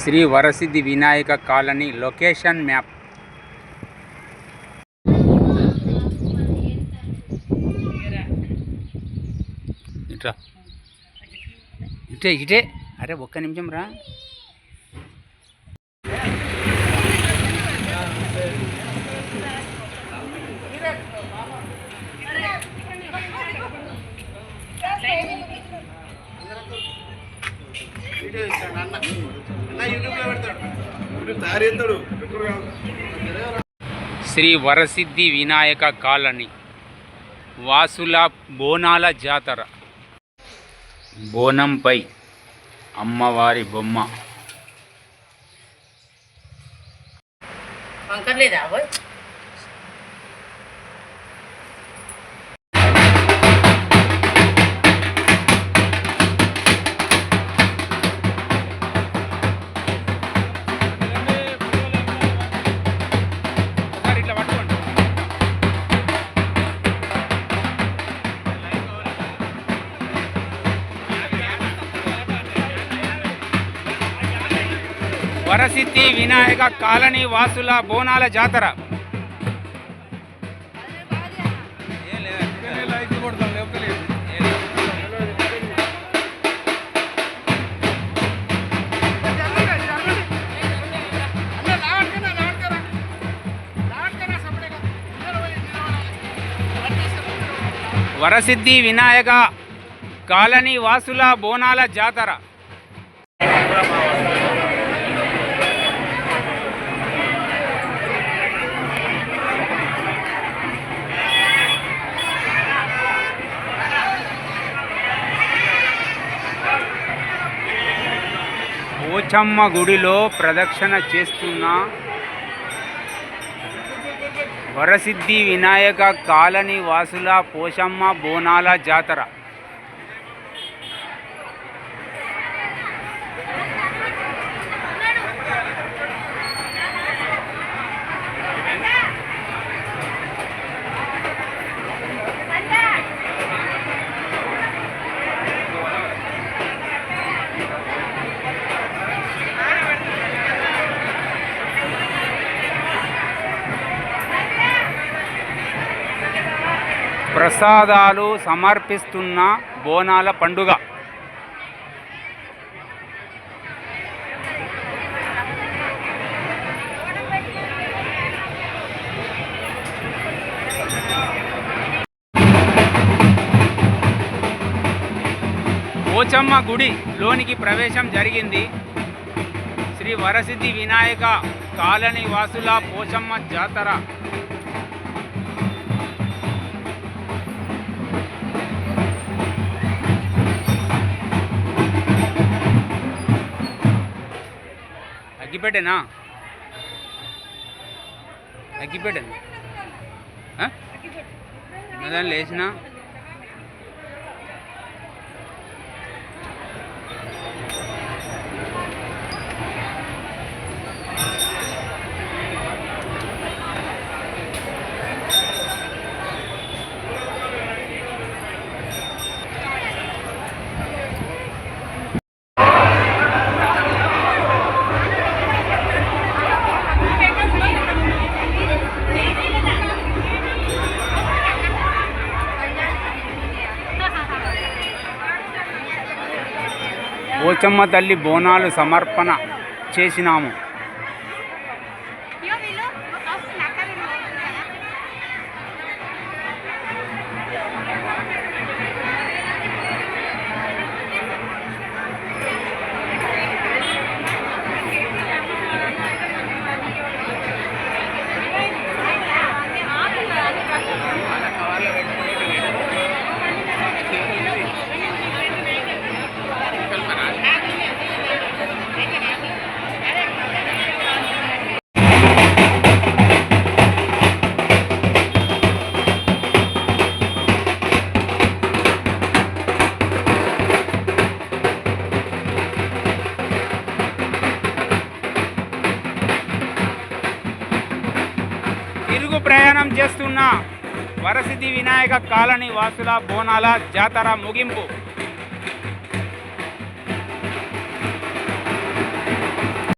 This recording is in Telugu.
Shri Varasiddhi Vinayaka colony location map ఇట్రా ఇటే ఇటే అరే ఒక్క నిమిషం రా శ్రీ వరసిద్ధి వినాయక కాలనీ వాసుల బోనాల జాతర. బోనంపై అమ్మవారి బొమ్మ. వంకర్లేదా? వరసిద్ధి వినాయక కాలనీ వాసుల బోనాల జాతర. వరసిద్ధి వినాయక కాలనీ వాసుల బోనాల జాతర. పోచమ్మ గుడిలో ప్రదక్షిణ చేస్తున్న వరసిద్ధి వినాయక కాలనీ వాసుల పోషమ్మ బోనాల జాతర. ప్రసాదాలు సమర్పిస్తున్న బోనాల పండుగ. పోచమ్మ గుడి లోనికి ప్రవేశం జరిగింది. శ్రీ వరసిద్ధి వినాయక కాలనీ వాసుల పోచమ్మ జాతర. అగ్గిపెట్టెనా అగ్గిపెట్టెనా దాన్ని లేచినా? పోచమ్మ తల్లి బోనాలు సమర్పణ చేసినాము. వరసిద్ధి వినాయక కాలనీ వాసుల బోనాల జాతర ముగింపు.